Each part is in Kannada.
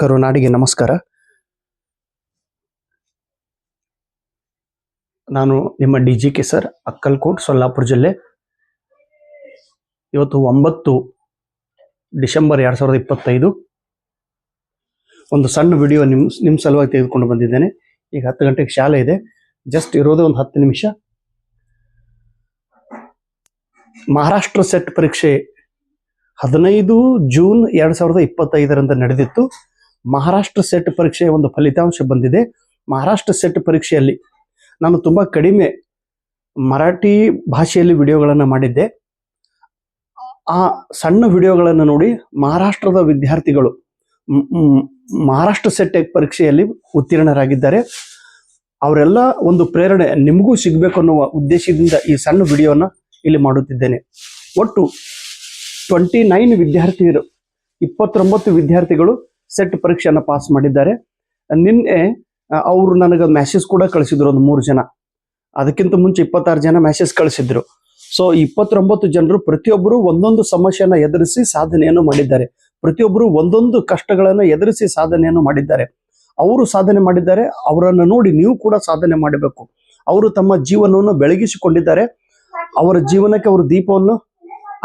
ಕರುನಾಡಿಗೆ ನಮಸ್ಕಾರ. ನಾನು ನಿಮ್ಮ D G K sir Akkalkot, Solapur ಜಿಲ್ಲೆ. ಇವತ್ತು ಒಂಬತ್ತು ಡಿಸೆಂಬರ್ ಎರಡು ಸಾವಿರದ ಇಪ್ಪತ್ತೈದು. ಒಂದು ಸಣ್ಣ ವಿಡಿಯೋ ನಿಮ್ಮ ನಿಮ್ಮ ಸಲುವಾಗಿ ತೆಗೆದುಕೊಂಡು ಬಂದಿದ್ದೇನೆ. ಈಗ ಹತ್ತು ಗಂಟೆಗೆ ಶಾಲೆ ಇದೆ. ಜಸ್ಟ್ ಇರೋದೇ ಒಂದು ಹತ್ತು ನಿಮಿಷ. ಮಹಾರಾಷ್ಟ್ರ ಸೆಟ್ ಪರೀಕ್ಷೆ ಹದಿನೈದು ಜೂನ್ ಎರಡು ಸಾವಿರದ ಇಪ್ಪತ್ತೈದರಂದು ನಡೆದಿತ್ತು. ಮಹಾರಾಷ್ಟ್ರ ಸೆಟ್ ಪರೀಕ್ಷೆಯ ಒಂದು ಫಲಿತಾಂಶ ಬಂದಿದೆ. ಮಹಾರಾಷ್ಟ್ರ ಸೆಟ್ ಪರೀಕ್ಷೆಯಲ್ಲಿ ನಾನು ತುಂಬ ಕಡಿಮೆ ಮರಾಠಿ ಭಾಷೆಯಲ್ಲಿ ವಿಡಿಯೋಗಳನ್ನು ಮಾಡಿದ್ದೆ. ಆ ಸಣ್ಣ ವಿಡಿಯೋಗಳನ್ನು ನೋಡಿ ಮಹಾರಾಷ್ಟ್ರದ ವಿದ್ಯಾರ್ಥಿಗಳು ಮಹಾರಾಷ್ಟ್ರ ಸೆಟ್ ಪರೀಕ್ಷೆಯಲ್ಲಿ ಉತ್ತೀರ್ಣರಾಗಿದ್ದಾರೆ. ಅವರೆಲ್ಲ ಒಂದು ಪ್ರೇರಣೆ ನಿಮಗೂ ಸಿಗಬೇಕು ಅನ್ನುವ ಉದ್ದೇಶದಿಂದ ಈ ಸಣ್ಣ ವಿಡಿಯೋನ ಇಲ್ಲಿ ಮಾಡುತ್ತಿದ್ದೇನೆ. ಒಟ್ಟು ಟ್ವೆಂಟಿ ನೈನ್ ವಿದ್ಯಾರ್ಥಿಗಳು ಇಪ್ಪತ್ತೊಂಬತ್ತು ವಿದ್ಯಾರ್ಥಿಗಳು ಸೆಟ್ ಪರೀಕ್ಷೆಯನ್ನು ಪಾಸ್ ಮಾಡಿದ್ದಾರೆ. ನಿನ್ನೆ ಅವರು ನನಗೆ ಮೆಸೇಜ್ ಕೂಡ ಕಳಿಸಿದ್ರು ಒಂದು ಮೂರು ಜನ. ಅದಕ್ಕಿಂತ ಮುಂಚೆ ಇಪ್ಪತ್ತಾರು ಜನ ಮೆಸೇಜ್ ಕಳಿಸಿದ್ರು. ಸೊ ಇಪ್ಪತ್ತೊಂಬತ್ತು ಜನರು ಪ್ರತಿಯೊಬ್ಬರು ಒಂದೊಂದು ಸಮಸ್ಯೆಯನ್ನು ಎದುರಿಸಿ ಸಾಧನೆಯನ್ನು ಮಾಡಿದ್ದಾರೆ. ಪ್ರತಿಯೊಬ್ಬರು ಒಂದೊಂದು ಕಷ್ಟಗಳನ್ನು ಎದುರಿಸಿ ಸಾಧನೆಯನ್ನು ಮಾಡಿದ್ದಾರೆ. ಅವರು ಸಾಧನೆ ಮಾಡಿದ್ದಾರೆ, ಅವರನ್ನು ನೋಡಿ ನೀವು ಕೂಡ ಸಾಧನೆ ಮಾಡಬೇಕು. ಅವರು ತಮ್ಮ ಜೀವನವನ್ನು ಬೆಳಗಿಸಿಕೊಂಡಿದ್ದಾರೆ. ಅವರ ಜೀವನಕ್ಕೆ ಅವರು ದೀಪವನ್ನು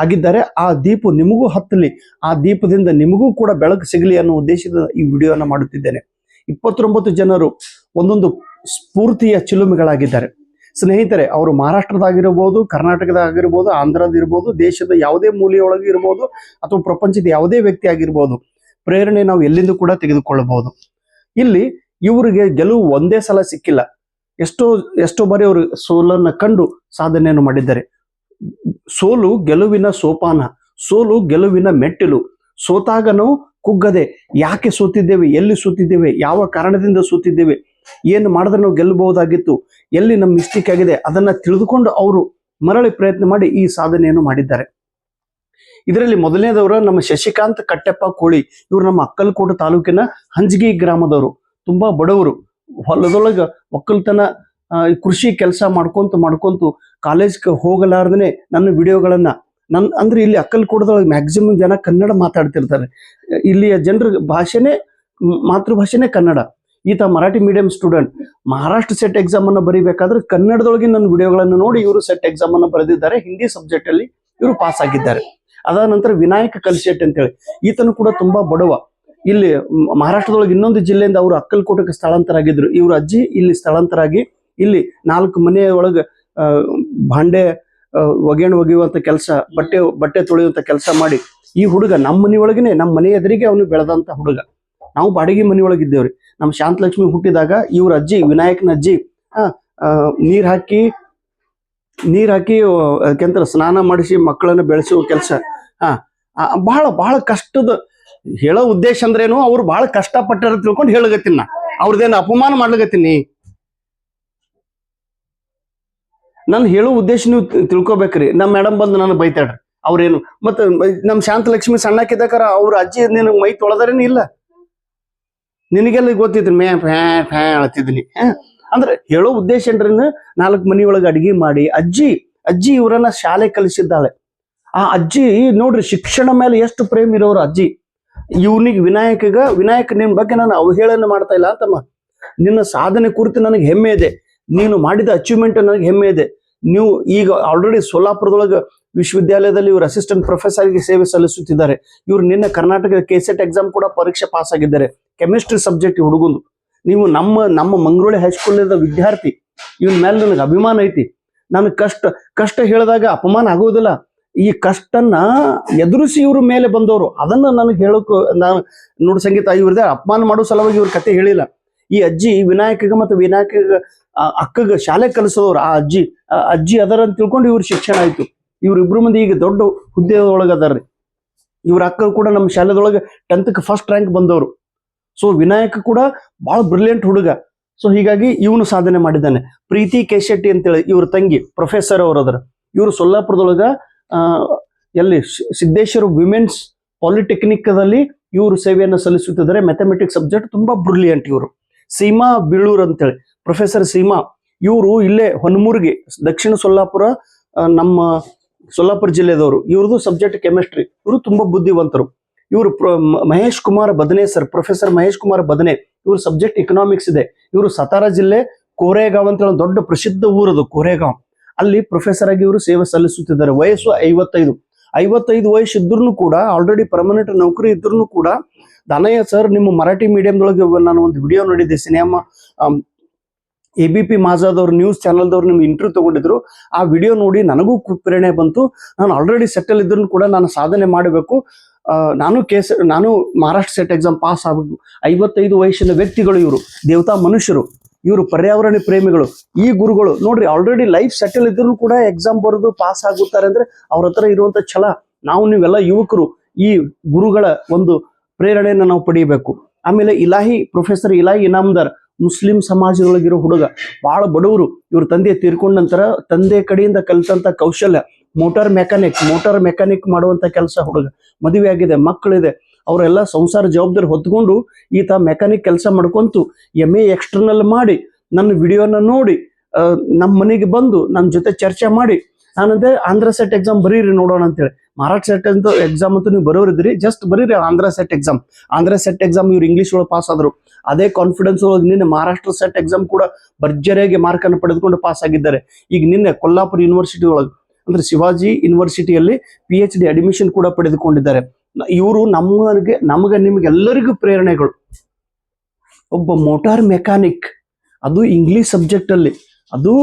ಆಗಿದ್ದಾರೆ. ಆ ದೀಪ ನಿಮಗೂ ಹತ್ತಲಿ. ಆ ದೀಪದಿಂದ ನಿಮಗೂ ಕೂಡ ಬೆಳಕು ಸಿಗಲಿ ಅನ್ನೋ ಉದ್ದೇಶದ ಈ ವಿಡಿಯೋನ ಮಾಡುತ್ತಿದ್ದೇನೆ. ಇಪ್ಪತ್ತೊಂಬತ್ತು ಜನರು ಒಂದೊಂದು ಸ್ಫೂರ್ತಿಯ ಚಿಲುಮೆಗಳಾಗಿದ್ದಾರೆ. ಸ್ನೇಹಿತರೆ, ಅವರು ಮಹಾರಾಷ್ಟ್ರದಾಗಿರ್ಬೋದು, ಕರ್ನಾಟಕದಾಗಿರ್ಬೋದು ಆಂಧ್ರದಿರ್ಬೋದು ದೇಶದ ಯಾವುದೇ ಮೂಲೆಯೊಳಗೆ ಇರ್ಬೋದು, ಅಥವಾ ಪ್ರಪಂಚದ ಯಾವುದೇ ವ್ಯಕ್ತಿ ಆಗಿರ್ಬೋದು ಪ್ರೇರಣೆ ನಾವು ಎಲ್ಲಿಂದ ಕೂಡ ತೆಗೆದುಕೊಳ್ಳಬಹುದು. ಇಲ್ಲಿ ಇವರಿಗೆ ಗೆಲುವು ಒಂದೇ ಸಲ ಸಿಕ್ಕಿಲ್ಲ. ಎಷ್ಟೋ ಎಷ್ಟೋ ಬಾರಿ ಅವರು ಸೋಲನ್ನು ಕಂಡು ಸಾಧನೆಯನ್ನು ಮಾಡಿದ್ದಾರೆ. ಸೋಲು ಗೆಲುವಿನ ಸೋಪಾನ, ಸೋಲು ಗೆಲುವಿನ ಮೆಟ್ಟಿಲು. ಸೋತಾಗನೂ ಕುಗ್ಗದೆ, ಯಾಕೆ ಸೋತಿದ್ದೇವೆ, ಎಲ್ಲಿ ಸೋತಿದ್ದೇವೆ, ಯಾವ ಕಾರಣದಿಂದ ಸೋತಿದ್ದೇವೆ, ಏನು ಮಾಡಿದ್ರೆ ನಾವು ಗೆಲ್ಲಬಹುದಾಗಿತ್ತು, ಎಲ್ಲಿ ನಮ್ಮ ಮಿಸ್ಟೇಕ್ ಆಗಿದೆ, ಅದನ್ನ ತಿಳಿದುಕೊಂಡು ಅವರು ಮರಳಿ ಪ್ರಯತ್ನ ಮಾಡಿ ಈ ಸಾಧನೆಯನ್ನು ಮಾಡಿದ್ದಾರೆ. ಇದರಲ್ಲಿ ಮೊದಲನೇದವರು ನಮ್ಮ ಶಶಿಕಾಂತ್ ಕಟ್ಟೆಪ್ಪ ಕೋಳಿ. ಇವರು ನಮ್ಮ ಅಕ್ಕಲಕೋಟೆ ತಾಲೂಕಿನ ಹಂಜಗಿ ಗ್ರಾಮದವರು, ತುಂಬಾ ಬಡವರು. ಹೊಲದೊಳಗ ಒಕ್ಕಲ್ತನ ಕೃಷಿ ಕೆಲಸ ಮಾಡ್ಕೊಂತ ಮಾಡ್ಕೊಂತು ಕಾಲೇಜ್ಗೆ ಹೋಗಲಾರ್ದನೆ ನನ್ನ ವಿಡಿಯೋಗಳನ್ನ. ನನ್ ಅಂದ್ರೆ ಇಲ್ಲಿ ಅಕ್ಕಲ್ಕೋಟದೊಳಗೆ ಮ್ಯಾಕ್ಸಿಮಮ್ ಜನ ಕನ್ನಡ ಮಾತಾಡ್ತಿರ್ತಾರೆ. ಇಲ್ಲಿಯ ಜನರ ಭಾಷೆನೇ, ಮಾತೃಭಾಷೆನೆ ಕನ್ನಡ. ಈತ Marathi medium student Maharashtra SET exam ಅನ್ನು ಬರೀಬೇಕಾದ್ರೆ ಕನ್ನಡದೊಳಗೆ ನನ್ನ ವಿಡಿಯೋಗಳನ್ನು ನೋಡಿ ಇವರು ಸೆಟ್ ಎಕ್ಸಾಮ್ ಅನ್ನು ಬರೆದಿದ್ದಾರೆ. ಹಿಂದಿ ಸಬ್ಜೆಕ್ಟಲ್ಲಿ ಇವರು ಪಾಸ್ ಆಗಿದ್ದಾರೆ. ಅದಾದ ನಂತರ ವಿನಾಯಕ ಕಲ್ಶೆಟ್ ಅಂತೇಳಿ. ಈತನು ಕೂಡ ತುಂಬಾ ಬಡವ. ಇಲ್ಲಿ ಮಹಾರಾಷ್ಟ್ರದೊಳಗೆ ಇನ್ನೊಂದು ಜಿಲ್ಲೆಯಿಂದ ಅವರು ಅಕ್ಕಲ್ಕೋಟಕ್ಕೆ ಸ್ಥಳಾಂತರ ಆಗಿದ್ರು ಇವ್ರ ಅಜ್ಜಿ ಇಲ್ಲಿ ಸ್ಥಳಾಂತರ ಆಗಿ ಇಲ್ಲಿ ನಾಲ್ಕು ಮನೆಯ ಒಳಗೆ ಭಾಂಡೆ ಒಗೆಣ್ ಒಗೆಯುವಂತ ಕೆಲಸ, ಬಟ್ಟೆ ಬಟ್ಟೆ ತೊಳೆಯುವಂತ ಕೆಲಸ ಮಾಡಿ, ಈ ಹುಡುಗ ನಮ್ಮ ಮನೆಯೊಳಗನೆ ನಮ್ಮ ಮನೆ ಎದುರಿಗೆ ಅವನು ಬೆಳೆದಂತ ಹುಡುಗ. ನಾವು ಬಾಡಿಗೆ ಮನೆಯೊಳಗಿದ್ದೇವ್ರಿ ನಮ್ಮ ಶಾಂತಲಕ್ಷ್ಮಿ ಹುಟ್ಟಿದಾಗ ಇವ್ರ ಅಜ್ಜಿ, ವಿನಾಯಕನ ಅಜ್ಜಿ ನೀರ್ ಹಾಕಿ ನೀರ್ ಹಾಕಿ ಕೆಂತರ ಸ್ನಾನ ಮಾಡಿಸಿ ಮಕ್ಕಳನ್ನ ಬೆಳೆಸುವ ಕೆಲಸ. ಹಾ ಬಹಳ ಬಹಳ ಕಷ್ಟದ, ಹೇಳೋ ಉದ್ದೇಶ ಅಂದ್ರೇನು, ಅವ್ರು ಬಹಳ ಕಷ್ಟಪಟ್ಟಾರ ತಿಳ್ಕೊಂಡು ಹೇಳಗತ್ತೀನಿ ಅವ್ರದ್ದೇನು ಅಪಮಾನ ಮಾಡ್ಲಗತ್ತೀನಿ. ನಾನು ಹೇಳೋ ಉದ್ದೇಶ ನೀವು ತಿಳ್ಕೊಬೇಕ್ರಿ. ನಮ್ಮ ಮೇಡಮ್ ಬಂದು ನಾನು ಬೈತಾಡ್ರಿ ಅವ್ರೇನು, ಮತ್ತೆ ನಮ್ಮ ಶಾಂತಲಕ್ಷ್ಮಿ ಸಣ್ಣಕ್ಕಿದ್ದಕ್ಕಾರ ಅವ್ರ ಅಜ್ಜಿ ನಿನಗೆ ಮೈ ತೊಳೆದಾರೇನು ಇಲ್ಲ? ನಿನಗೆಲ್ಲ ಗೊತ್ತಿತ್ತು ಮೇ ಫ್ಯಾ ಫ್ಯಾ ಹೇಳ್ತಿದ್ದೀನಿ ಅಂದ್ರೆ ಹೇಳೋ ಉದ್ದೇಶ ಏನ್ರಿ ನಾಲ್ಕು ಮನೆಯೊಳಗೆ ಅಡಿಗೆ ಮಾಡಿ, ಅಜ್ಜಿ ಅಜ್ಜಿ ಇವರನ್ನ ಶಾಲೆ ಕಲಿಸಿದ್ದಾಳೆ. ಆ ಅಜ್ಜಿ ನೋಡ್ರಿ, ಶಿಕ್ಷಣ ಮೇಲೆ ಎಷ್ಟು ಪ್ರೇಮ ಇರೋರು ಅಜ್ಜಿ. ಇವನಿಗೆ ವಿನಾಯಕಗ, ವಿನಾಯಕ ನಿನ್ ಬಗ್ಗೆ ನಾನು ಅವಹೇಳನ ಮಾಡ್ತಾ ಇಲ್ಲ ಅಂತಮ್ಮ. ನಿನ್ನ ಸಾಧನೆ ಕುರಿತು ನನಗೆ ಹೆಮ್ಮೆ ಇದೆ. ನೀನು ಮಾಡಿದ ಅಚೀವ್ಮೆಂಟ್ ನನಗೆ ಹೆಮ್ಮೆ ಇದೆ. ನೀವು ಈಗ ಆಲ್ರೆಡಿ ಸೋಲಾಪುರದೊಳಗೆ ವಿಶ್ವವಿದ್ಯಾಲಯದಲ್ಲಿ ಇವರು ಅಸಿಸ್ಟೆಂಟ್ ಪ್ರೊಫೆಸರ್ಗೆ ಸೇವೆ ಸಲ್ಲಿಸುತ್ತಿದ್ದಾರೆ. ಇವರು ನಿನ್ನೆ ಕರ್ನಾಟಕ ಕೆಸೆಟ್ ಎಕ್ಸಾಮ್ ಕೂಡ ಪರೀಕ್ಷೆ ಪಾಸ್ ಆಗಿದ್ದಾರೆ. ಕೆಮಿಸ್ಟ್ರಿ ಸಬ್ಜೆಕ್ಟ್ ಹುಡುಗಂದು. ನೀವು ನಮ್ಮ ನಮ್ಮ ಮಂಗಳೂರು ಹೈಸ್ಕೂಲಿನ ವಿದ್ಯಾರ್ಥಿ, ಇವನ್ ಮೇಲೆ ನನಗೆ ಅಭಿಮಾನ ಐತಿ. ನನಗೆ ಕಷ್ಟ ಕಷ್ಟ ಹೇಳಿದಾಗ ಅಪಮಾನ ಆಗೋದಿಲ್ಲ. ಈ ಕಷ್ಟನ್ನ ಎದುರಿಸಿ ಇವ್ರ ಮೇಲೆ ಬಂದವರು, ಅದನ್ನ ನನಗೆ ಹೇಳೋಕೆ, ನಾನು, ನೋಡು ಸಂಗೀತ, ಇವ್ರದೇ ಅಪಮಾನ ಮಾಡೋ ಸಲುವಾಗಿ ಇವ್ರ ಕತೆ ಹೇಳಿಲ್ಲ. ಈ ಅಜ್ಜಿ ವಿನಾಯಕಗ ಮತ್ತು ವಿನಾಯಕ ಅಕ್ಕಗ ಶಾಲೆ ಕಲಿಸೋರು, ಆ ಅಜ್ಜಿ ಅಜ್ಜಿ ಅದರ ಅಂತ ತಿಳ್ಕೊಂಡು ಇವ್ರ ಶಿಕ್ಷಣ ಆಯ್ತು. ಇವ್ರಿಬ್ರು ಮಂದಿ ಈಗ ದೊಡ್ಡ ಹುದ್ದೆ ಒಳಗೆ ಅದಾರ್ರಿ ಇವ್ರ ಅಕ್ಕ ಕೂಡ ನಮ್ಮ ಶಾಲೆದೊಳಗೆ ಟೆಂತ್ಗೆ ಫಸ್ಟ್ ರ್ಯಾಂಕ್ ಬಂದವರು. ಸೊ ವಿನಾಯಕ ಕೂಡ ಬಹಳ ಬ್ರಿಲಿಯಂಟ್ ಹುಡುಗ. ಸೊ ಹೀಗಾಗಿ ಇವನು ಸಾಧನೆ ಮಾಡಿದ್ದಾನೆ. ಪ್ರೀತಿ ಕೇಶೆಟ್ಟಿ ಅಂತೇಳಿ ಇವ್ರ ತಂಗಿ ಪ್ರೊಫೆಸರ್ ಅವರು ಅದರ. ಇವರು ಸೊಲ್ಲಾಪುರದೊಳಗ ಎಲ್ಲಿ ಸಿದ್ದೇಶ್ವರ ವಿಮೆನ್ಸ್ ಪಾಲಿಟೆಕ್ನಿಕ್ ಪಾಲಿಟೆಕ್ನಿಕ್ದಲ್ಲಿ ಇವರು ಸೇವೆಯನ್ನು ಸಲ್ಲಿಸುತ್ತಿದ್ದಾರೆ. ಮ್ಯಾಥಮೆಟಿಕ್ಸ್ ಸಬ್ಜೆಕ್ಟ್ ತುಂಬಾ ಬ್ರಿಲಿಯಂಟ್ ಇವರು. ಸೀಮಾ ಬೀಳೂರ್ ಅಂತೇಳಿ. ಪ್ರೊಫೆಸರ್ ಸೀಮಾ, ಇವರು ಇಲ್ಲೇ ಹೊನ್ನಮೂರಿಗೆ ದಕ್ಷಿಣ ಸೊಲ್ಲಾಪುರ ನಮ್ಮ ಸೊಲ್ಲಾಪುರ ಜಿಲ್ಲೆದವರು. ಇವ್ರದ್ದು ಸಬ್ಜೆಕ್ಟ್ ಕೆಮಿಸ್ಟ್ರಿ ಇವರು ತುಂಬಾ ಬುದ್ಧಿವಂತರು. ಇವರು ಮಹೇಶ್ ಕುಮಾರ್ ಬದನೆ ಸರ್ ಪ್ರೊಫೆಸರ್ ಮಹೇಶ್ ಕುಮಾರ್ ಬದನೆ. ಇವ್ರ ಸಬ್ಜೆಕ್ಟ್ ಇಕನಾಮಿಕ್ಸ್ ಇದೆ. ಇವರು ಸತಾರಾ ಜಿಲ್ಲೆ, ಕೋರೆಗಾಂವ್ ಅಂತ ಹೇಳಿ ದೊಡ್ಡ ಪ್ರಸಿದ್ಧ ಊರದು ಕೋರೆಗಾಂವ್. ಅಲ್ಲಿ ಪ್ರೊಫೆಸರ್ ಆಗಿ ಇವರು ಸೇವೆ ಸಲ್ಲಿಸುತ್ತಿದ್ದಾರೆ. ವಯಸ್ಸು ಐವತ್ತೈದು. ಐವತ್ತೈದು ವಯಸ್ಸು ಇದ್ರೂ ಕೂಡ ಆಲ್ರೆಡಿ ಪರ್ಮನೆಂಟ್ ನೌಕರಿ ಇದ್ರೂ ಕೂಡ ದಾನಯ್ಯ ಸರ್ ನಿಮ್ಮ ಮರಾಠಿ ಮೀಡಿಯಂದೊಳಗೆ ನಾನು ಒಂದು ವಿಡಿಯೋ ನೋಡಿದ್ದೆ ಸಿನಿಮಾ ಎ ಬಿ ಪಿ ಮಾಜಾದವ್ರು ನ್ಯೂಸ್ ಚಾನಲ್ದವ್ರು ನಿಮ್ಮ ಇಂಟರ್ವ್ಯೂ ತಗೊಂಡಿದ್ರು. ಆ ವಿಡಿಯೋ ನೋಡಿ ನನಗೂ ಪ್ರೇರಣೆ ಬಂತು. ನಾನು ಆಲ್ರೆಡಿ ಸೆಟಲ್ ಇದ್ರೂ ಕೂಡ ನಾನು ಸಾಧನೆ ಮಾಡಬೇಕು. ನಾನು ಕೇಸ್ ನಾನು ಮಹಾರಾಷ್ಟ್ರ ಸೆಟ್ ಎಕ್ಸಾಮ್ ಪಾಸ್ ಆಗಬೇಕು ಐವತ್ತೈದು ವಯಸ್ಸಿನ ವ್ಯಕ್ತಿಗಳು ಇವರು, ದೇವತಾ ಮನುಷ್ಯರು, ಇವರು ಪರ್ಯಾವರಣ ಪ್ರೇಮಿಗಳು, ಈ ಗುರುಗಳು. ನೋಡ್ರಿ ಆಲ್ರೆಡಿ ಲೈಫ್ ಸೆಟಲ್ ಇದ್ರೂ ಕೂಡ ಎಕ್ಸಾಮ್ ಬರೆದು ಪಾಸ್ ಆಗುತ್ತಾರೆ ಅಂದ್ರೆ ಅವ್ರ ಹತ್ರ ಇರುವಂತ ಛಲ. ನಾವು ನೀವೆಲ್ಲ ಯುವಕರು, ಈ ಗುರುಗಳ ಒಂದು ಪ್ರೇರಣೆಯನ್ನು ನಾವು ಪಡೆಯಬೇಕು ಆಮೇಲೆ ಇಲಾಹಿ ಪ್ರೊಫೆಸರ್ ಇಲಾಹಿ ಇನಾಮ್ದಾರ್, ಮುಸ್ಲಿಂ ಸಮಾಜದೊಳಗಿರೋ ಹುಡುಗ ಬಹಳ ಬಡವರು. ಇವ್ರ ತಂದೆ ತೀರ್ಕೊಂಡ ನಂತರ ತಂದೆ ಕಡೆಯಿಂದ ಕಲಿತಂತ ಕೌಶಲ್ಯ ಮೋಟಾರ್ ಮೆಕ್ಯಾನಿಕ್ ಮೋಟಾರ್ ಮೆಕ್ಯಾನಿಕ್ ಮಾಡುವಂತ ಕೆಲಸ ಹುಡುಗ. ಮದುವೆ ಆಗಿದೆ, ಮಕ್ಕಳಿದೆ. ಅವರೆಲ್ಲ ಸಂಸಾರ ಜವಾಬ್ದಾರಿ ಹೊತ್ಕೊಂಡು ಈತ ಮೆಕ್ಯಾನಿಕ್ ಕೆಲಸ ಮಾಡ್ಕೊಂತು. ಎಂ ಎ ಎಕ್ಸ್ಟರ್ನಲ್ ಮಾಡಿ, ನನ್ನ ವಿಡಿಯೋನ ನೋಡಿ ನಮ್ಮ ಮನೆಗೆ ಬಂದು ನನ್ನ ಜೊತೆ ಚರ್ಚೆ ಮಾಡಿ ನಾನಂದೆ ಆಂಧ್ರ ಸೆಟ್ ಎಕ್ಸಾಮ್ ಬರೀರಿ ನೋಡೋಣ ಅಂತೇಳಿ. ಮಹಾರಾಷ್ಟ್ರ ಸೆಟ್ ಅಂತ ಎಕ್ಸಾಮ್ ಅಂತೂ ನೀವು ಬರೋರಿದ್ರಿ ಜಸ್ಟ್ ಬರೀರಿ Andhra SET exam Andhra SET exam ಇವ್ರು ಇಂಗ್ಲೀಷ್ ಒಳಗೆ ಪಾಸ್ ಆದ್ರು. ಅದೇ ಕಾನ್ಫಿಡೆನ್ಸ್ ಒಳಗೆ ನಿನ್ನೆ ಮಹಾರಾಷ್ಟ್ರ ಸೆಟ್ ಎಕ್ಸಾಮ್ ಕೂಡ ಭರ್ಜರಿಯಾಗಿ ಮಾರ್ಕ್ ಅನ್ನು ಪಡೆದುಕೊಂಡು ಪಾಸ್ ಆಗಿದ್ದಾರೆ. ಈಗ ನಿನ್ನೆ ಕೊಲ್ಲಾಪುರ ಯೂನಿವರ್ಸಿಟಿ ಒಳಗೆ, ಅಂದ್ರೆ ಶಿವಾಜಿ ಯೂನಿವರ್ಸಿಟಿಯಲ್ಲಿ ಪಿ ಎಚ್ ಡಿ ಅಡ್ಮಿಷನ್ ಕೂಡ ಪಡೆದುಕೊಂಡಿದ್ದಾರೆ. ಇವರು ನಮಗೆ ನಮಗೆ ನಿಮಗೆಲ್ಲರಿಗೂ ಪ್ರೇರಣೆಗಳು. ಒಬ್ಬ ಮೋಟಾರ್ ಮೆಕ್ಯಾನಿಕ್ ಅದು ಇಂಗ್ಲಿಷ್ ಸಬ್ಜೆಕ್ಟ್ ಅಲ್ಲಿ, ಅದು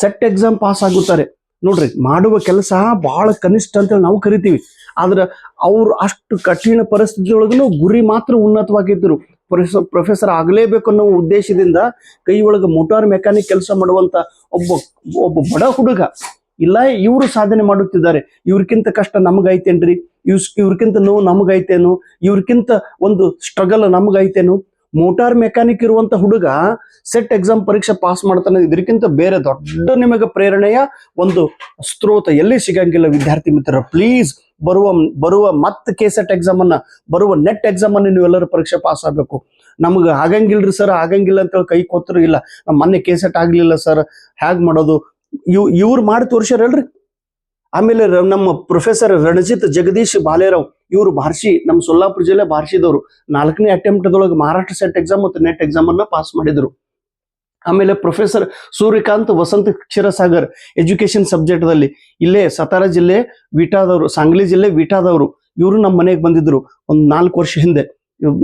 ಸೆಟ್ ಎಕ್ಸಾಮ್ ಪಾಸ್ ಆಗುತ್ತಾರೆ. ನೋಡ್ರಿ, ಮಾಡುವ ಕೆಲಸ ಬಹಳ ಕನಿಷ್ಠ ಅಂತೇಳಿ ನಾವು ಕರಿತೀವಿ. ಆದ್ರೆ ಅವ್ರು ಅಷ್ಟು ಕಠಿಣ ಪರಿಸ್ಥಿತಿಯೊಳಗೂ ಗುರಿ ಮಾತ್ರ ಉನ್ನತವಾಗಿದ್ದರು. ಪ್ರೊಫೆಸರ್ ಪ್ರೊಫೆಸರ್ ಆಗಲೇಬೇಕು ಅನ್ನೋ ಉದ್ದೇಶದಿಂದ ಕೈ ಒಳಗೆ ಮೋಟಾರ್ ಮೆಕ್ಯಾನಿಕ್ ಕೆಲಸ ಮಾಡುವಂತ ಒಬ್ಬ ಒಬ್ಬ ಬಡ ಹುಡುಗ. ಇಲ್ಲ, ಇವರು ಸಾಧನೆ ಮಾಡುತ್ತಿದ್ದಾರೆ. ಇವ್ರಕ್ಕಿಂತ ಕಷ್ಟ ನಮಗೈತೇನ್ರಿ? ಇವ್ ಇವ್ರಕ್ಕಿಂತ ನೋವು ನಮಗೈತೇನು? ಇವ್ರಕ್ಕಿಂತ ಒಂದು ಸ್ಟ್ರಗಲ್ ನಮಗೈತೇನು? ಮೋಟಾರ್ ಮೆಕ್ಯಾನಿಕ್ ಇರುವಂತ ಹುಡುಗ ಸೆಟ್ ಎಕ್ಸಾಮ್ ಪರೀಕ್ಷೆ ಪಾಸ್ ಮಾಡ್ತಾನೆ ಇದಕ್ಕಿಂತ ಬೇರೆ ದೊಡ್ಡ ನಿಮಗೆ ಪ್ರೇರಣೆಯ ಒಂದು ಸ್ತ್ರೋತ ಎಲ್ಲಿ ಸಿಗಂಗಿಲ್ಲ ವಿದ್ಯಾರ್ಥಿ ಮಿತ್ರ ಪ್ಲೀಸ್ ಬರುವ ಬರುವ ಮತ್ತೆ ಕೆ ಸೆಟ್ ಎಕ್ಸಾಮ್ ಅನ್ನ, ಬರುವ ನೆಟ್ ಎಕ್ಸಾಮ್ ಅನ್ನ ನೀವೆಲ್ಲರೂ ಪರೀಕ್ಷೆ ಪಾಸ್ ಆಗಬೇಕು. ನಮ್ಗೆ ಆಗಂಗಿಲ್ರಿ ಸರ್ ಆಗಂಗಿಲ್ಲ ಅಂತೇಳಿ ಕೈ ಕೊತ್ತರು ಇಲ್ಲ. ನಮ್ಮ ಮೊನ್ನೆ ಕೆ ಸೆಟ್ ಆಗ್ಲಿಲ್ಲ ಸರ್ ಹ್ಯಾಗ್ ಮಾಡೋದು? ಇವ್, ಇವ್ರು ಮಾಡಿ ತೋರಿಸ್ಯಾರಲ್ರಿ ಆಮೇಲೆ ನಮ್ಮ ಪ್ರೊಫೆಸರ್ ರಣಜಿತ್ ಜಗದೀಶ್ ಬಾಲೇರಾವ್ ಇವರು ಬಾರ್ಸಿ ನಮ್ಮ ಸೊಲ್ಲಾಪುರ ಜಿಲ್ಲೆ ಭಾರ್ಷಿದವರು. ನಾಲ್ಕನೇ ಅಟೆಂಪ್ಟ್ ದೊಳಗೆ ಮಹಾರಾಷ್ಟ್ರ ಸೆಟ್ ಎಕ್ಸಾಮ್ ಮತ್ತು ನೆಟ್ ಎಕ್ಸಾಮ್ ಅನ್ನ ಪಾಸ್ ಮಾಡಿದ್ರು. ಆಮೇಲೆ professor Suryakant Vasant Kshirsagar education subject ದಲ್ಲಿ ಇಲ್ಲೇ ಸತಾರ ಜಿಲ್ಲೆ ವಿಟಾದವರು, ಸಾಂಗ್ಲಿ ಜಿಲ್ಲೆ ವಿಟಾದವರು, ಇವರು ನಮ್ಮ ಮನೆಗೆ ಬಂದಿದ್ರು ಒಂದು ನಾಲ್ಕು ವರ್ಷ ಹಿಂದೆ.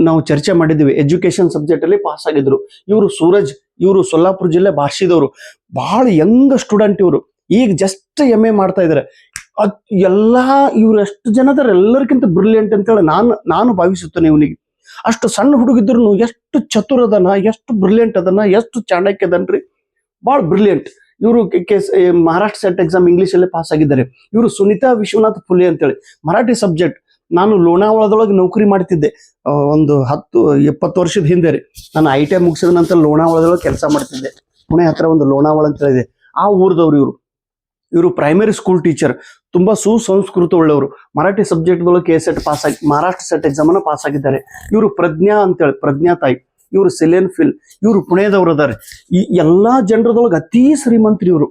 ನಾವು ಚರ್ಚೆ ಮಾಡಿದ್ವಿ ಎಜುಕೇಶನ್ ಸಬ್ಜೆಕ್ಟ್ ಅಲ್ಲಿ ಪಾಸ್ ಆಗಿದ್ರು. ಇವರು ಸೂರಜ್, ಇವರು ಸೊಲ್ಲಾಪುರ ಜಿಲ್ಲೆ ಭಾಷಿದವರು ಬಹಳ ಯಂಗ್ ಸ್ಟೂಡೆಂಟ್ ಇವರು. ಈಗ ಜಸ್ಟ್ ಎಂ ಎ ಮಾಡ್ತಾ ಇದಾರೆ. ಅದ್ ಎಲ್ಲಾ ಇವ್ರು ಎಷ್ಟು ಜನ ಅದಾರ ಎಲ್ಲರಿಗಿಂತ ಬ್ರಿಲಿಯಂಟ್ ಅಂತೇಳಿ ನಾನು ನಾನು ಭಾವಿಸುತ್ತೇನೆ ಇವನಿಗೆ. ಅಷ್ಟು ಸಣ್ಣ ಹುಡುಗಿದ್ರು ಎಷ್ಟು ಚತುರ ಅದನ, ಎಷ್ಟು ಬ್ರಿಲಿಯಂಟ್ ಅದನ್ನ ಎಷ್ಟು ಚಾಣಕ್ಯ ಅದನ್ರಿ. ಭಾಳ ಬ್ರಿಲಿಯಂಟ್ ಇವರು ಮಹಾರಾಷ್ಟ್ರ ಸೆಟ್ ಎಕ್ಸಾಮ್ ಇಂಗ್ಲಿಷ್ ಅಲ್ಲೇ ಪಾಸ್ ಆಗಿದ್ದಾರೆ. ಇವರು ಸುನಿತಾ ವಿಶ್ವನಾಥ್ ಫುಲೆ ಅಂತೇಳಿ. ಮರಾಠಿ ಸಬ್ಜೆಕ್ಟ್ ನಾನು ಲೋಣಾವಳದೊಳಗೆ ನೌಕರಿ ಮಾಡ್ತಿದ್ದೆ. ಒಂದು ಹತ್ತು, ಎಪ್ಪತ್ತು ವರ್ಷದ ಹಿಂದೆ ರೀ. ನಾನು ಐ ಟಿ ಐ ಮುಗಿಸಿದ ನಂತರ ಲೋಣಾವಳದೊಳಗೆ ಕೆಲಸ ಮಾಡ್ತಿದ್ದೆ. ಪುಣೆ ಹತ್ರ ಒಂದು ಲೋಣಾವಳ ಅಂತ ಹೇಳಿದೆ. ಆ ಊರದವ್ರು ಇವರು. ಇವರು ಪ್ರೈಮರಿ ಸ್ಕೂಲ್ ಟೀಚರ್ ತುಂಬಾ ಸುಸಂಸ್ಕೃತ ಉಳ್ಳವರು ಮರಾಠಿ ಸಬ್ಜೆಕ್ಟ್ ದೊಳಗೆ ಕೆ ಸೆಟ್ ಪಾಸ್ ಆಗಿ, ಮಹಾರಾಷ್ಟ್ರ ಸೆಟ್ ಎಕ್ಸಾಮ್ ಪಾಸ್ ಆಗಿದ್ದಾರೆ. ಇವರು ಪ್ರಜ್ಞಾ ಅಂತೇಳಿ, ಪ್ರಜ್ಞಾ ತಾಯಿ. ಇವರು ಸಿಲೆನ್ ಫಿಲ್, ಇವರು ಪುಣೆದವ್ರು ಅದಾರೆ. ಈ ಎಲ್ಲಾ ಜನರದೊಳಗೆ ಅತಿ ಶ್ರೀಮಂತರು ಇವರು.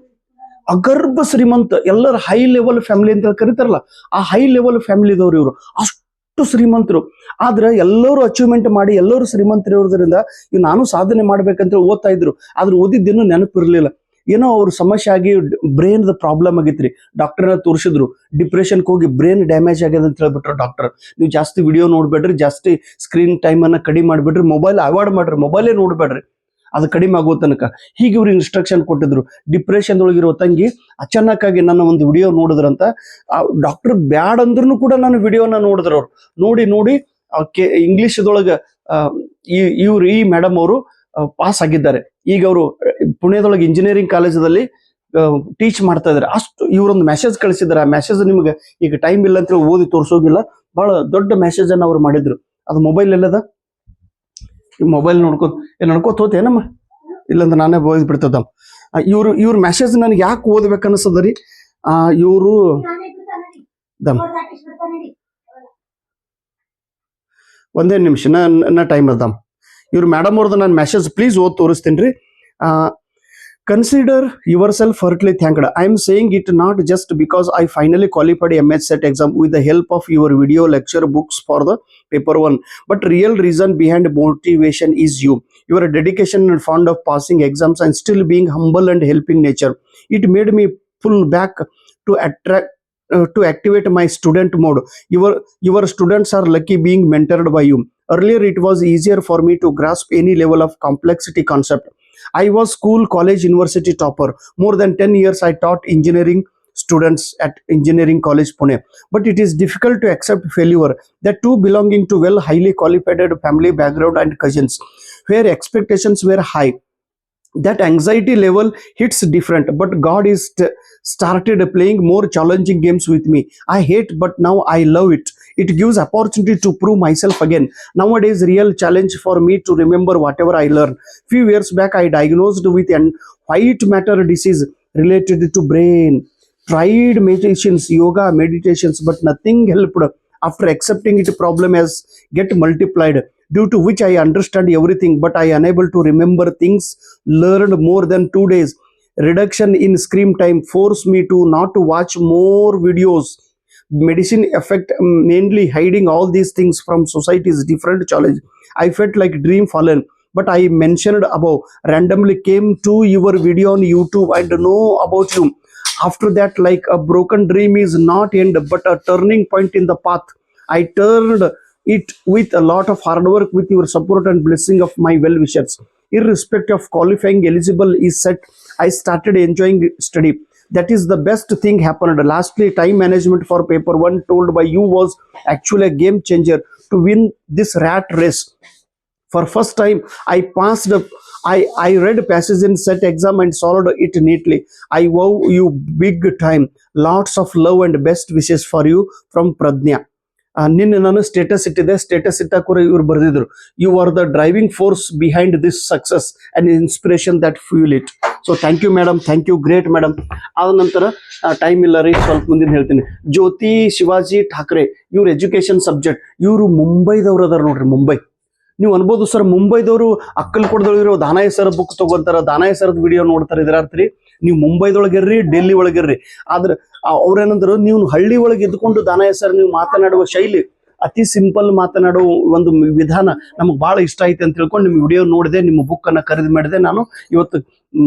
ಅಗರ್ಭ ಶ್ರೀಮಂತ, ಎಲ್ಲರ ಹೈ ಲೆವೆಲ್ ಫ್ಯಾಮಿಲಿ ಅಂತ ಕರೀತಾರಲ್ಲ, ಆ ಹೈ ಲೆವೆಲ್ ಫ್ಯಾಮಿಲಿದವ್ರು ಇವರು. ಅಷ್ಟು ಶ್ರೀಮಂತರು. ಆದ್ರೆ ಎಲ್ಲರೂ ಅಚೀವ್ಮೆಂಟ್ ಮಾಡಿ ಎಲ್ಲರೂ ಶ್ರೀಮಂತರು ಇರೋದ್ರಿಂದ ನಾನು ಸಾಧನೆ ಮಾಡ್ಬೇಕಂತ ಓದ್ತಾ ಇದ್ರು. ಆದ್ರೆ ಓದಿದ್ದೇನು ನೆನಪಿರ್ಲಿಲ್ಲ. ಏನೋ ಅವ್ರ ಸಮಸ್ಯೆ ಆಗಿ ಬ್ರೈನ್ ಪ್ರಾಬ್ಲಮ್ ಆಗಿತ್ರಿ. ಡಾಕ್ಟರ್ನ ತೋರಿಸಿದ್ರು ಡಿಪ್ರೆಷನ್ಗೆ ಹೋಗಿ ಬ್ರೈನ್ ಡ್ಯಾಮೇಜ್ ಆಗ್ಯದ ಅಂತ ಹೇಳ್ಬಿಟ್ರು ಡಾಕ್ಟರ್ ನೀವು ಜಾಸ್ತಿ ವಿಡಿಯೋ ನೋಡ್ಬೇಡ್ರಿ, ಜಾಸ್ತಿ ಸ್ಕ್ರೀನ್ ಟೈಮ್ ಅನ್ನ ಕಡಿಮೆ ಮಾಡಿಬಿಡ್ರಿ ಮೊಬೈಲ್ ಅವಾಯ್ಡ್ ಮಾಡ್ರಿ ಮೊಬೈಲೇ ನೋಡ್ಬೇಡ್ರಿ. ಅದು ಕಡಿಮೆ ಆಗೋ ತನಕ. ಹೀಗೆ ಇವ್ರು ಇನ್ಸ್ಟ್ರಕ್ಷನ್ ಕೊಟ್ಟಿದ್ರು. ಡಿಪ್ರೆಷನ್ ಒಳಗಿರೋ ತಂಗಿ ಅಚಾನಕ್ ಆಗಿ ನನ್ನ ಒಂದು ವಿಡಿಯೋ ನೋಡಿದ್ರಂತ ಡಾಕ್ಟರ್ ಬ್ಯಾಡ್ ಅಂದ್ರೂ ಕೂಡ ನಾನು ವಿಡಿಯೋನ ನೋಡಿದ್ರು ಅವ್ರು. ನೋಡಿ ನೋಡಿ ಇಂಗ್ಲಿಷ್ದೊಳಗೆ ಈ, ಇವ್ರು, ಈ ಮೇಡಮ್ ಅವರು ಪಾಸ್ ಆಗಿದ್ದಾರೆ. ಈಗ ಅವರು ಪುಣೆದೊಳಗೆ ಇಂಜಿನಿಯರಿಂಗ್ ಕಾಲೇಜಲ್ಲಿ ಟೀಚ್ ಮಾಡ್ತಾ ಇದ್ದಾರೆ. ಅಷ್ಟು ಇವರೊಂದು ಮೆಸೇಜ್ ಕಳಿಸಿದ್ದಾರೆ. ಆ ಮೆಸೇಜ್ ನಿಮಗೆ ಈಗ ಟೈಮ್ ಇಲ್ಲ ಅಂತ ಓದಿ ತೋರಿಸೋಗಿಲ್ಲ. ಬಹಳ ದೊಡ್ಡ ಮೆಸೇಜ್ ಅನ್ನ ಅವ್ರು ಮಾಡಿದ್ರು. ಅದು ಮೊಬೈಲ್ ಎಲ್ಲದ? ಈ ಮೊಬೈಲ್ ನೋಡ್ಕೋತ ಏನ್ ನಡ್ಕೋತ ಹೋತೇನಮ್ಮ ಇಲ್ಲಂದ್ರೆ ನಾನೇ ಓದಿ ಬಿಡ್ತದ. ಇವ್ರು, ಇವ್ರ ಮೆಸೇಜ್ ನನಗೆ ಯಾಕೆ ಓದ್ಬೇಕು ರೀ? ಇವರು ದಮ್. ಒಂದೇ ನಿಮಿಷ ನನ್ನ ಟೈಮ್ ಅದಾಮ್ ಇವ್ರು ಮೇಡಮ್ ಅವ್ರದ್ದು ನಾನು ಮೆಸೇಜ್ ಪ್ಲೀಸ್ ಓದ್ ತೋರಿಸ್ತೀನಿ ರೀ Consider yourself heartily thanked. I am saying it not just because I finally qualified MS set exam with the help of your video lecture books for the paper one, but real reason behind motivation is you. Your dedication and fond of passing exams and still being humble and helping nature. It made me pull back to attract. uh, to activate my student mode your your students are lucky being mentored by you earlier it was easier for me to grasp any level of complexity concept I was school, college, university topper. More than 10 years I taught engineering students at Engineering College Pune. But it is difficult to accept failure. That too belonging to well highly qualified family background and cousins, where expectations were high. That anxiety level hits different, but God is started playing more challenging games with me. I hate, but now I love it. It gives opportunity to prove myself again. Nowadays, real challenge for me to remember whatever I learned few years back i diagnosed with an white matter disease related to brain tried meditations yoga meditations but nothing helped after accepting it problem has get multiplied due to which i understand everything but i unable to remember things learned more than 2 days reduction in screen time force me to not to watch more videos. Medicine effect um, mainly hiding all these things from society's different challenge. I felt like dream fallen but i mentioned above randomly came to your video on youtube and know about you. After that like a broken dream is not end but a turning point in the path. I turned it with a lot of hard work with your support and blessing of my well wishers irrespective of qualifying eligible is set I started enjoying study. That is the best thing happened. Lastly, time management for paper one told by you was actually a game changer to win this rat race. For first time, I passed I, I read passages in set exam and solved it neatly. I vow you big time. Lots of love and best wishes for you from Pradnya. ನಿನ್ನೆ ನಾನು ಸ್ಟೇಟಸ್ ಇಟ್ಟಿದೆ ಸ್ಟೇಟಸ್ ಇಟ್ಟಾಗ ಕೂಡ ಇವ್ರು ಬರೆದಿದ್ರು. You are the driving force behind this success and inspiration that fuel it so thank you madam thank you great madam ಆದ ನಂತರ ಟೈಮ್ ಇಲ್ಲ ರೀ, ಸ್ವಲ್ಪ ಮುಂದಿನ ಹೇಳ್ತೀನಿ. ಜ್ಯೋತಿ, ಶಿವಾಜಿ ಠಾಕ್ರೆ, ಇವ್ರ ಎಜುಕೇಶನ್ ಸಬ್ಜೆಕ್ಟ್ ಇವರು ಮುಂಬೈದವ್ರು ಅದಾರ ನೋಡ್ರಿ, ಮುಂಬೈ. ನೀವು ಅನ್ಬೋದು ಸರ್ ಮುಂಬೈದವರು ಅಕ್ಕಲ್ಕೋಟದೊಳಗಿರೋ ದಾನಾಯ ಸರ್ ಬುಕ್ ತಗೋತಾರ, ದಾನಾಯ ವಿಡಿಯೋ ನೋಡ್ತಾರೆ ಇದರ ಅರ್ಥ ನೀವು ಮುಂಬೈದೊಳಗಿರ್ರಿ, ಡೆಲ್ಲಿ ಒಳಗಿರ್ರಿ. ಆದ್ರೆ ಅವ್ರೇನಂದ್ರು, ನೀವು ಹಳ್ಳಿ ಒಳಗೆ ಇದ್ಕೊಂಡು ದಾನ ಹೆಸರು ನೀವು ಮಾತನಾಡುವ ಶೈಲಿ, ಅತಿ ಸಿಂಪಲ್ ಮಾತನಾಡುವ ಒಂದು ವಿಧಾನ ನಮಗೆ ಬಹಳ ಇಷ್ಟ ಐತೆ ಅಂತ ತಿಳ್ಕೊಂಡು ನಿಮ್ಮ ವಿಡಿಯೋ ನೋಡಿದೆ, ನಿಮ್ಮ ಬುಕ್ ಅನ್ನ ಖರೀದಿ ಮಾಡಿದೆ. ನಾನು ಇವತ್ತು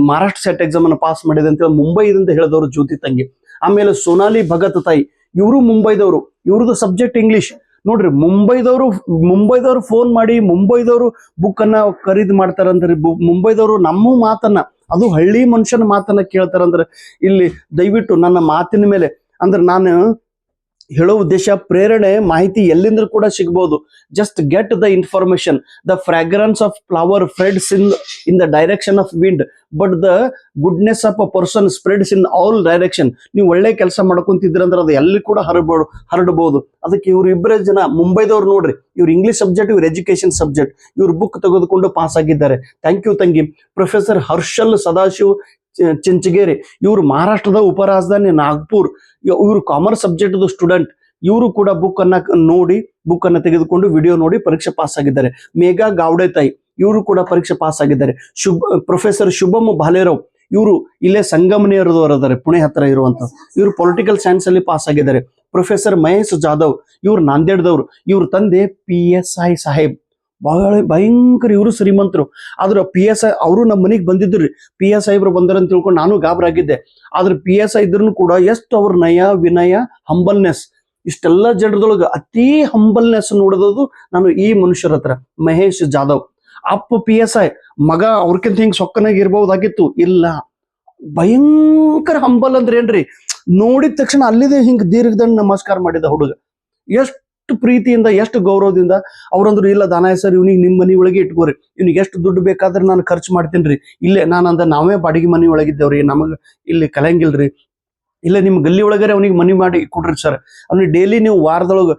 ಮಹಾರಾಷ್ಟ್ರ ಸೆಟ್ ಎಕ್ಸಾಮ್ ಅನ್ನು ಪಾಸ್ ಮಾಡಿದೆ ಅಂತ ಹೇಳಿ ಮುಂಬೈದಿಂದ ಹೇಳಿದವರು ಜ್ಯೋತಿ ತಂಗಿ. ಆಮೇಲೆ ಸೋನಾಲಿ ಭಗತ್ ತಾಯಿ, ಇವರು ಮುಂಬೈದವರು. ಇವ್ರದ್ದು ಸಬ್ಜೆಕ್ಟ್ ಇಂಗ್ಲಿಷ್ ನೋಡ್ರಿ, ಮುಂಬೈದವರು ಮುಂಬೈದವರು ಫೋನ್ ಮಾಡಿ, ಮುಂಬೈದವರು ಬುಕ್ ಅನ್ನ ಖರೀದಿ ಮಾಡ್ತಾರಂತ ಮುಂಬೈದವರು ನಮ್ಮ ಮಾತನ್ನ ಅದು ಹಳ್ಳಿ ಮನುಷ್ಯನ ಮಾತನ್ನ ಕೇಳ್ತಾರಂದ್ರೆ ಇಲ್ಲಿ ದಯವಿಟ್ಟು ನನ್ನ ಮಾತಿನ ಮೇಲೆ ಅಂದ್ರೆ ನಾನು ಹೇಳೋ ಉದ್ದೇಶ ಪ್ರೇರಣೆ, ಮಾಹಿತಿ ಎಲ್ಲಿಂದ ಕೂಡ ಸಿಗ್ಬೋದು. Just get the information the fragrance of flower spreads in in the direction of wind but the goodness of a person spreads in all direction ನೀವು ಒಳ್ಳೆ ಕೆಲಸ ಮಾಡ್ಕೊಂತಿದ್ರಂದ್ರೆ ಅದು ಎಲ್ಲಿ ಕೂಡ ಹರಡ್ಬೋದು. ಹರಡಬಹುದು ಅದಕ್ಕೆ ಇವ್ರು ಇಬ್ಬರೇ ಜನ, ಮುಂಬೈದವ್ರು ನೋಡ್ರಿ, ಇವ್ರು ಇಂಗ್ಲಿಷ್ ಸಬ್ಜೆಕ್ಟ್ ಇವ್ರ ಎಜುಕೇಶನ್ ಸಬ್ಜೆಕ್ಟ್ ಇವ್ರು ಬುಕ್ ತೆಗೆದುಕೊಂಡು ಪಾಸ್ ಆಗಿದ್ದಾರೆ. ಥ್ಯಾಂಕ್ ಯು ತಂಗಿ. ಪ್ರೊಫೆಸರ್ ಹರ್ಷಲ್ ಸದಾಶಿವ್ ಚಿಂಚಗೇರಿ. ಇವರು ಮಹಾರಾಷ್ಟ್ರದ ಉಪರಾಜಧಾನಿ, ನಾಗ್ಪುರ್. ಇವ್- ಇವರು ಕಾಮರ್ಸ್ ಸಬ್ಜೆಕ್ಟ್ ಸ್ಟೂಡೆಂಟ್ ಇವರು ಕೂಡ ಬುಕ್ ಅನ್ನ ನೋಡಿ ಬುಕ್ ಅನ್ನ ತೆಗೆದುಕೊಂಡು ವಿಡಿಯೋ ನೋಡಿ ಪರೀಕ್ಷೆ ಪಾಸ್ ಆಗಿದ್ದಾರೆ. ಮೇಘಾ ಗಾವ್ಡೆ ತಾಯಿ, ಇವರು ಕೂಡ ಪರೀಕ್ಷೆ ಪಾಸ್ ಆಗಿದ್ದಾರೆ. ಶುಭ ಪ್ರೊಫೆಸರ್ ಶುಭಮ್ ಭಾಲೇರಾವ್ ಇವರು ಇಲ್ಲೇ ಸಂಗಮನೇರದವರು ಅದಾರೆ ಪುಣೆ ಹತ್ರ ಇರುವಂತ. ಇವರು ಪೊಲಿಟಿಕಲ್ ಸೈನ್ಸ್ ಅಲ್ಲಿ ಪಾಸ್ ಆಗಿದ್ದಾರೆ. ಪ್ರೊಫೆಸರ್ ಮಹೇಶ್ ಜಾಧವ್, ಇವರು ನಾಂದೇಡ್ದವರು. ಇವ್ರ ತಂದೆ ಪಿ ಎಸ್ ಐ ಸಾಹೇಬ್. ಬಹಳ ಭಯಂಕರ ಇವರು ಶ್ರೀಮಂತರು. ಆದ್ರೆ ಪಿ ಎಸ್ ಐ ಅವರು ನಮ್ಮ ಮನೆಗೆ ಬಂದಿದ್ರು ಪಿ ಎಸ್ ಐಬ್ರು ಬಂದಾರ ಅಂತ ತಿಳ್ಕೊಂಡು ನಾನು ಗಾಬರಾಗಿದ್ದೆ ಆದ್ರೆ ಪಿ ಎಸ್ ಐ ಇದ್ರೂ ಕೂಡ ಎಷ್ಟು ಅವ್ರ ನಯ, ವಿನಯ ಹಂಬಲ್ನೆಸ್ ಇಷ್ಟೆಲ್ಲ ಜನರದೊಳಗೆ ಅತಿ ಹಂಬಲ್ನೆಸ್ ನೋಡೋದು ನಾನು ಈ ಮನುಷ್ಯರ ಹತ್ರ. ಮಹೇಶ್ ಜಾಧವ್. ಅಪ್ಪ ಪಿ ಎಸ್ ಐ ಮಗ ಅವ್ರಕ್ಕಿಂತ ಹಿಂಗ್ ಸೊಕ್ಕನಾಗಿ ಇರ್ಬಹುದಾಗಿತ್ತು ಇಲ್ಲ. ಭಯಂಕರ ಹಂಬಲ್ ಅಂದ್ರೆ ಏನ್ರಿ ನೋಡಿದ ತಕ್ಷಣ ಅಲ್ಲಿದೆ ಹಿಂಗ್ ದೀರ್ಘದಂಡ ನಮಸ್ಕಾರ ಮಾಡಿದ ಹುಡುಗ. ಎಷ್ಟು ಪ್ರೀತಿಯಿಂದ, ಎಷ್ಟು ಗೌರವದಿಂದ ಅವ್ರಂದ್ರು, ಇಲ್ಲ ದಾನ ಸರ್, ಇವ್ನಿಗೆ ನಿಮ್ಮ ಮನೆ ಒಳಗೆ ಇಟ್ಕೋರಿ. ಇವ್ನಿಗೆ ಎಷ್ಟು ದುಡ್ಡು ಬೇಕಾದ್ರೆ ನಾನು ಖರ್ಚು ಮಾಡ್ತೀನಿ ರೀ. ಇಲ್ಲೇ ನಾನು ಅಂದ ನಾವೇ ಬಾಡಿಗೆ ಮನೆ ಒಳಗಿದ್ದೇವ್ರಿ. ನಮಗೆ ಇಲ್ಲಿ ಕಲಂಗಿಲ್ರಿ ಇಲ್ಲ ನಿಮ್ಮ ಗಲ್ಲಿ ಒಳಗರೆ ಅವ್ನಿಗೆ ಮನಿ ಮಾಡಿ ಕೊಡ್ರಿ ಸರ್. ಅವ್ನಿಗೆ ಡೈಲಿ ನೀವು ವಾರದೊಳಗೆ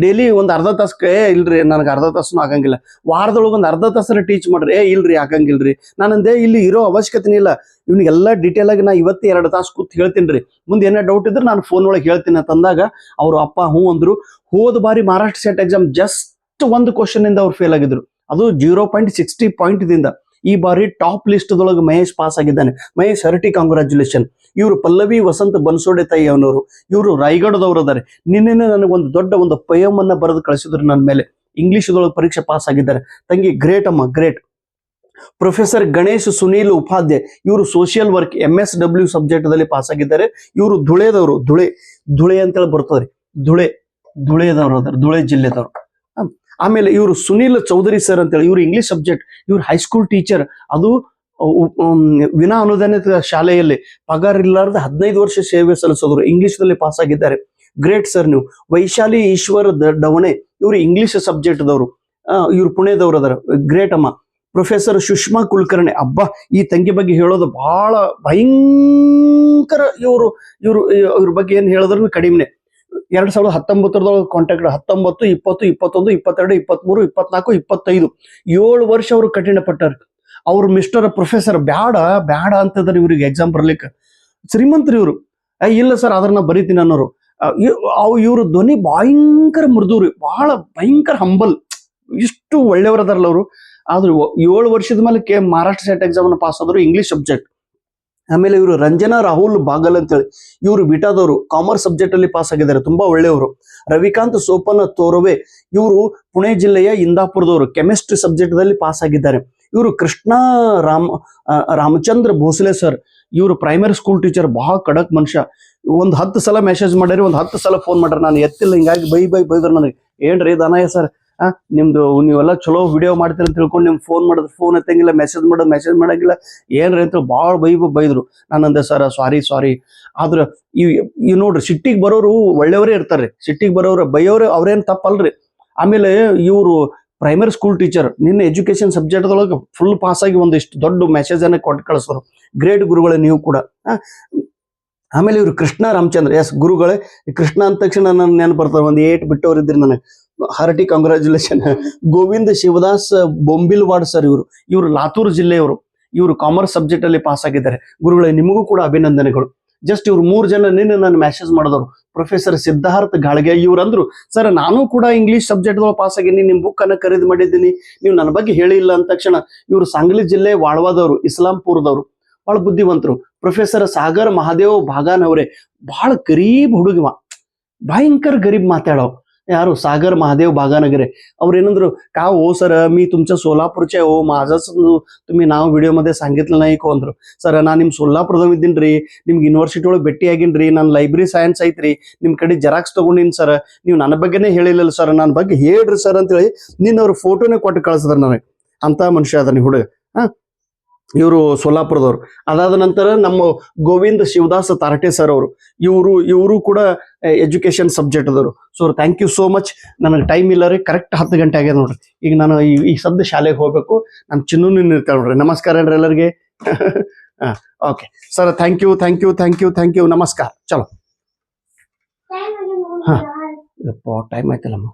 ಡೈಲಿ ಒಂದು ಅರ್ಧ ತಾಸು ಏ, ಇಲ್ರಿ, ನನಗೆ ಅರ್ಧ ತಾಸು ಆಗಂಗಿಲ್ಲ. ವಾರದೊಳಗೆ ಒಂದು ಅರ್ಧ ತಾಸರ ಟೀಚ್ ಮಾಡ್ರಿ. ಏ, ಇಲ್ರಿ, ಆಗಂಗಿಲ್ರಿ. ನಾನಂದೇ ಇಲ್ಲಿ ಇರೋ ಅವಶ್ಯಕತೆ ಇಲ್ಲ. ಇವ್ನಿಗೆಲ್ಲ ಡೀಟೇಲ್ ಆಗಿ ನಾ ಇವತ್ತು ಎರಡು ತಾಸು ಕೂತ್ ಹೇಳ್ತೀನಿ ರೀ. ಮುಂದೆ ಏನೇ ಡೌಟ್ ಇದ್ರೆ ನಾನು ಫೋನ್ ಒಳಗೆ ಹೇಳ್ತೀನಿ ಅಂತಂದಾಗ ಅವ್ರ ಅಪ್ಪ, ಹ್ಞೂ ಅಂದ್ರು ಹೋದ ಬಾರಿ ಮಹಾರಾಷ್ಟ್ರ ಸೆಟ್ ಎಕ್ಸಾಮ್ ಜಸ್ಟ್ ಒಂದು ಕ್ವಶನ್ ಇಂದ ಅವ್ರು ಫೇಲ್ ಆಗಿದ್ರು. ಅದು ಜೀರೋ ಪಾಯಿಂಟ್ ಸಿಕ್ಸ್ಟಿ ಪಾಯಿಂಟ್ ದಿಂದ ಈ ಬಾರಿ ಟಾಪ್ ಲಿಸ್ಟ್ ದೊಳಗೆ ಮಹೇಶ್ ಪಾಸ್ ಆಗಿದ್ದಾನೆ. ಮಹೇಶ್, ಹರಟಿ ಕಾಂಗ್ರಾಚುಲೇಷನ್ ಇವರು ಪಲ್ಲವಿ, ವಸಂತ ಬನ್ಸೋಡೆ ತಾಯಿ ಅವನವರು. ಇವರು ರಾಯಗಢದವರು ಅದಾರೆ. ನಿನ್ನೆ ನನಗೊಂದು ದೊಡ್ಡ ಒಂದು ಪಯಮ್ ಅನ್ನ ಬರೆದು ಕಳಿಸಿದ್ರು ನನ್ನ ಮೇಲೆ. ಇಂಗ್ಲಿಷ್ದೊಳಗೆ ಪರೀಕ್ಷೆ ಪಾಸ್ ಆಗಿದ್ದಾರೆ. ತಂಗಿ ಗ್ರೇಟ್ ಅಮ್ಮ ಗ್ರೇಟ್ ಪ್ರೊಫೆಸರ್ ಗಣೇಶ್, ಸುನೀಲ್ ಉಪಾಧ್ಯಾಯ ಇವರು social work M S W ಸಬ್ಜೆಕ್ಟ್ದಲ್ಲಿ pass ಆಗಿದ್ದಾರೆ. ಇವರು ಧುಳೆದವರು, ಧುಳೆ. ಧುಳೆ ಅಂತೇಳಿ ಬರ್ತದ್ರಿ ಧುಳೆ. ಧುಳೆದವರು ಅದಾರ, ಧುಳೆ ಜಿಲ್ಲೆದವರು. ಆಮೇಲೆ ಇವರು ಸುನೀಲ್ ಚೌಧರಿ ಸರ್ ಅಂತೇಳಿ, ಇವರು ಇಂಗ್ಲಿಷ್ ಸಬ್ಜೆಕ್ಟ್ ಇವ್ರು ಹೈಸ್ಕೂಲ್ ಟೀಚರ್ ಅದು ವಿನಾ ಅನುದಾನಿತ ಶಾಲೆಯಲ್ಲಿ ಪಗಾರ ಇಲ್ಲಾರ್ದ ಹದಿನೈದು ವರ್ಷ ಸೇವೆ ಸಲ್ಲಿಸೋದ್ರು. ಇಂಗ್ಲಿಷ್ದಲ್ಲಿ ಪಾಸ್ ಆಗಿದ್ದಾರೆ. ಗ್ರೇಟ್ ಸರ್ ನೀವು. ವೈಶಾಲಿ ಈಶ್ವರ್ ಡವಣೆ, ಇವರು ಇಂಗ್ಲಿಷ್ ಸಬ್ಜೆಕ್ಟ್ದವರು ಇವರು ಪುಣೆದವರು ಅದರ. ಗ್ರೇಟ್ ಅಮ್ಮ. ಪ್ರೊಫೆಸರ್ ಸುಷ್ಮಾ ಕುಲಕರ್ಣಿ. ಅಬ್ಬಾ, ಈ ತಂಗಿ ಬಗ್ಗೆ ಹೇಳೋದು ಬಹಳ ಭಯಂಕರ ಇವರು ಇವರು, ಇವ್ರ ಬಗ್ಗೆ ಏನ್ ಹೇಳಿದ್ರು ಕಡಿಮೆನೆ. ಎರಡ್ ಸಾವಿರದ ಹತ್ತೊಂಬತ್ತರದೊಳಗೆ ಕಾಂಟ್ಯಾಕ್ಟ್ ಹತ್ತೊಂಬತ್ತು, ಇಪ್ಪತ್ತು, ಇಪ್ಪತ್ತೊಂದು, ಇಪ್ಪತ್ತೆರಡು ಇಪ್ಪತ್ಮೂರು ಇಪ್ಪತ್ನಾಲ್ಕು, ಇಪ್ಪತ್ತೈದು. ಏಳು ವರ್ಷ ಅವರು ಕಠಿಣ ಪಟ್ಟಾರ ಅವ್ರು ಮಿಸ್ಟರ್ ಪ್ರೊಫೆಸರ್ ಬ್ಯಾಡ ಬ್ಯಾಡ ಅಂತಂದ್ರೆ ಇವ್ರಿಗೆ ಎಕ್ಸಾಮ್ ಬರ್ಲಿಕ್ಕೆ ಶ್ರೀಮಂತರು ಇವರು. ಇಲ್ಲ ಸರ್ ಅದನ್ನ ಬರೀತೀನಿ ಅನ್ನೋರು. ಅವು, ಇವ್ರ ಧ್ವನಿ ಭಯಂಕರ ಮೃದುವ್ರಿ ಬಹಳ ಭಯಂಕರ ಹಂಬಲ್ ಇಷ್ಟು ಒಳ್ಳೆಯವರದಾರಲ್ಲ ಅವರು. ಆದ್ರೆ ಏಳು ವರ್ಷದ ಮೇಲೆ ಮಹಾರಾಷ್ಟ್ರ ಸೆಟ್ ಎಕ್ಸಾಮ್ ಪಾಸ್ ಆದ್ರು ಇಂಗ್ಲಿಷ್ ಸಬ್ಜೆಕ್ಟ್ ಆಮೇಲೆ ಇವರು ರಂಜನಾ, ರಾಹುಲ್, ಬಾಗಲ್ ಅಂತೇಳಿ ಇವರು ಬಿಟಾದವರು ಕಾಮರ್ಸ್ ಸಬ್ಜೆಕ್ಟ್ ಅಲ್ಲಿ ಪಾಸ್ ಆಗಿದ್ದಾರೆ. ತುಂಬಾ ಒಳ್ಳೆಯವರು. ರವಿಕಾಂತ್ ಸೋಪನ ತೋರವೆ ಇವರು ಪುಣೆ ಜಿಲ್ಲೆಯ ಇಂದಾಪುರದವರು. ಕೆಮಿಸ್ಟ್ರಿ ಸಬ್ಜೆಕ್ಟ್ ದಲ್ಲಿ ಪಾಸ್ ಆಗಿದ್ದಾರೆ. ಇವರು ಕೃಷ್ಣ ರಾಮ್ ರಾಮಚಂದ್ರ ಭೋಸಲೆ ಸರ್ ಇವರು ಪ್ರೈಮರಿ ಸ್ಕೂಲ್ ಟೀಚರ್ ಬಹಳ ಕಡಕ್ ಮನುಷ್ಯ. ಒಂದ್ ಹತ್ತು ಸಲ ಮೆಸೇಜ್ ಮಾಡ್ಯಾರ ಒಂದ್ ಹತ್ತು ಸಲ ಫೋನ್ ಮಾಡ್ರಿ. ನಾನು ಎತ್ತಿಲ್ಲ. ಹಿಂಗಾಗಿ ಬೈ ಬೈ, ಬೈದ್ರು ನನಗೆ. ಏನ್ರಿ ದನಯ್ಯ ಸರ್ ನಿಮ್ದು ನೀವೆಲ್ಲ ಚಲೋ ವಿಡಿಯೋ ಮಾಡ್ತೀರ ಅಂತ ತಿಳ್ಕೊಂಡು ನಿಮ್ ಫೋನ್ ಮಾಡಿದ್ರೆ ಫೋನ್ ಎತ್ತಂಗಿಲ್ಲ ಮೆಸೇಜ್ ಮಾಡೋದು ಮೆಸೇಜ್ ಮಾಡಂಗಿಲ್ಲ. ಏನ್ರಿ ಅಂತ ಭಾಳ ಬೈ ಬೈದ್ರು. ನಾನಂದೆ ಸರ್ ಸಾರಿ ಸಾರಿ ಆದ್ರೆ ಇವ್ ಇವ್ ನೋಡ್ರಿ ಸಿಟ್ಟಿಗೆ ಬರೋರು ಒಳ್ಳೆಯವರೇ ಇರ್ತಾರೆ ಸಿಟ್ಟಿಗೆ ಬರೋರು ಬೈಯೋರು ಅವ್ರೇನು ತಪ್ಪಲ್ರಿ. ಆಮೇಲೆ ಇವರು ಪ್ರೈಮರಿ ಸ್ಕೂಲ್ ಟೀಚರ್ ನಿನ್ನ ಎಜುಕೇಶನ್ ಸಬ್ಜೆಕ್ಟ್ ಒಳಗೆ ಫುಲ್ ಪಾಸ್ ಆಗಿ ಒಂದಿಷ್ಟು ದೊಡ್ಡ ಮೆಸೇಜ್ ಅನ್ನ ಕೊಟ್ಟು ಕಳಿಸೋರು. ಗ್ರೇಟ್ ಗುರುಗಳೇ ನೀವು ಕೂಡ. ಆಮೇಲೆ ಇವರು ಕೃಷ್ಣ ರಾಮಚಂದ್ರ, ಎಸ್ ಗುರುಗಳೇ ಈ ಕೃಷ್ಣ ಅಂದ ತಕ್ಷಣ ನನ್ನ ನೆನಪು ಬರ್ತಾರೆ ಒಂದು ಏಟ್ ಬಿಟ್ಟವ್ರು ನನಗೆ. Hearty congratulation Govind Shivdas, Bombilwad sir ಇವರು. ಇವರು ಲಾತೂರ್ ಜಿಲ್ಲೆಯವರು. ಇವರು ಕಾಮರ್ಸ್ ಸಬ್ಜೆಕ್ಟ್ ಅಲ್ಲಿ ಪಾಸ್ ಆಗಿದ್ದಾರೆ. ಗುರುಗಳೇ, ನಿಮಗೂ ಕೂಡ ಅಭಿನಂದನೆಗಳು. ಜಸ್ಟ್ ಇವ್ರು ಮೂರು ಜನ ನಿನ್ನೆ ನಾನು ಮೆಸೇಜ್ ಮಾಡಿದವರು. ಪ್ರೊಫೆಸರ್ ಸಿದ್ಧಾರ್ಥ ಗಾಳ್ಗೆ ಇವ್ರು ಅಂದ್ರು ಸರ್ ನಾನು ಕೂಡ ಇಂಗ್ಲಿಷ್ ಸಬ್ಜೆಕ್ಟ್ ಪಾಸ್ ಆಗೀನಿ ನಿಮ್ಮ ಬುಕ್ ಅನ್ನ ಖರೀದಿ ಮಾಡಿದ್ದೀನಿ. ನೀವು ನನ್ನ ಬಗ್ಗೆ ಹೇಳಿಲ್ಲ ಅಂದ ತಕ್ಷಣ ಇವರು ಸಾಂಗ್ಲಿ ಜಿಲ್ಲೆ ವಾಳ್ವಾದವರು, ಇಸ್ಲಾಂಪುರದವರು. ಬಹಳ ಬುದ್ಧಿವಂತರು. ಪ್ರೊಫೆಸರ್ ಸಾಗರ್ ಮಹಾದೇವ್ ಭಾಗಾನ್ ಅವರೇ. ಬಹಳ ಗರೀಬ್ ಹುಡುಗವ. ಭಯಂಕರ ಗರೀಬ್ ಮಾತಾಡೋ यार सागर महादेव बागानगरे ಅವ್ರು ಏನಂದ್ರು का हो सर मी तुमच्या सोलापूरचे हो माझंच तुम्ही नाव व्हिडिओमध्ये सांगितलं नाही को ಅಂದ್ರು ಸರ್ ನಾನು ನಿಮ್ಮ ಸೊಲ್ಲಾಪುರದಾಗ ಇದ್ದೀನ್ರಿ ನಿಮ್ಗೆ ಯೂನಿವರ್ಸಿಟಿ ಒಳಗೆ ಭೇಟಿ ಆಗೀನ್ರಿ ನಾನು ಲೈಬ್ರರಿ ಸೈನ್ಸ್ ಐತ್ರಿ ನಿಮ್ ಕಡೆ ಜೆರಾಕ್ಸ್ ತಗೊಂಡಿನಿ ಸರ್ ನೀವು ನನ್ನ ಬಗ್ಗೆನೇ ಹೇಳಿಲ್ಲಲ್ಲ ಸರ್ ನನ್ನ ಬಗ್ಗೆ ಹೇಳ್ರಿ ಸರ್ ಅಂತೇಳಿ ನಿನ್ನ ಅವ್ರ ಫೋಟೋನೇ ಕೊಟ್ಟು ಕಳಿಸಿದ್ರ ನನಗೆ ಅಂತ ಮನುಷ್ಯ ಅದನ್ನ ಹುಡುಗ ಹಾ ಇವರು ಸೊಲ್ಲಾಪುರದವ್ರು ಅದಾದ ನಂತರ ನಮ್ಮ ಗೋವಿಂದ ಶಿವದಾಸ್ ತಾರಟೆ ಸರ್ ಅವರು ಇವರು ಇವರು ಕೂಡ education subject ಅದವರು so thank you so much ನನಗೆ ಟೈಮ್ ಇಲ್ಲ ರೀ. ಕರೆಕ್ಟ್ ಹತ್ತು ಗಂಟೆ ಆಗ್ಯದ ನೋಡ್ರಿ. ಈಗ ನಾನು ಈ ಈ ಸದ್ಯ ಶಾಲೆಗೆ ಹೋಗ್ಬೇಕು. ನಾನು ಚಿನ್ನು ಇರ್ತಾಳೆ ನೋಡ್ರಿ. ನಮಸ್ಕಾರ ರೀ ಎಲ್ಲರಿಗೆ. ಹಾಂ okay sir thank you thank you thank you thank you ನಮಸ್ಕಾರ. ಚಲೋ. ಹಾಂ. ಟೈಮ್ ಆಯ್ತಲ್ಲಮ್ಮ.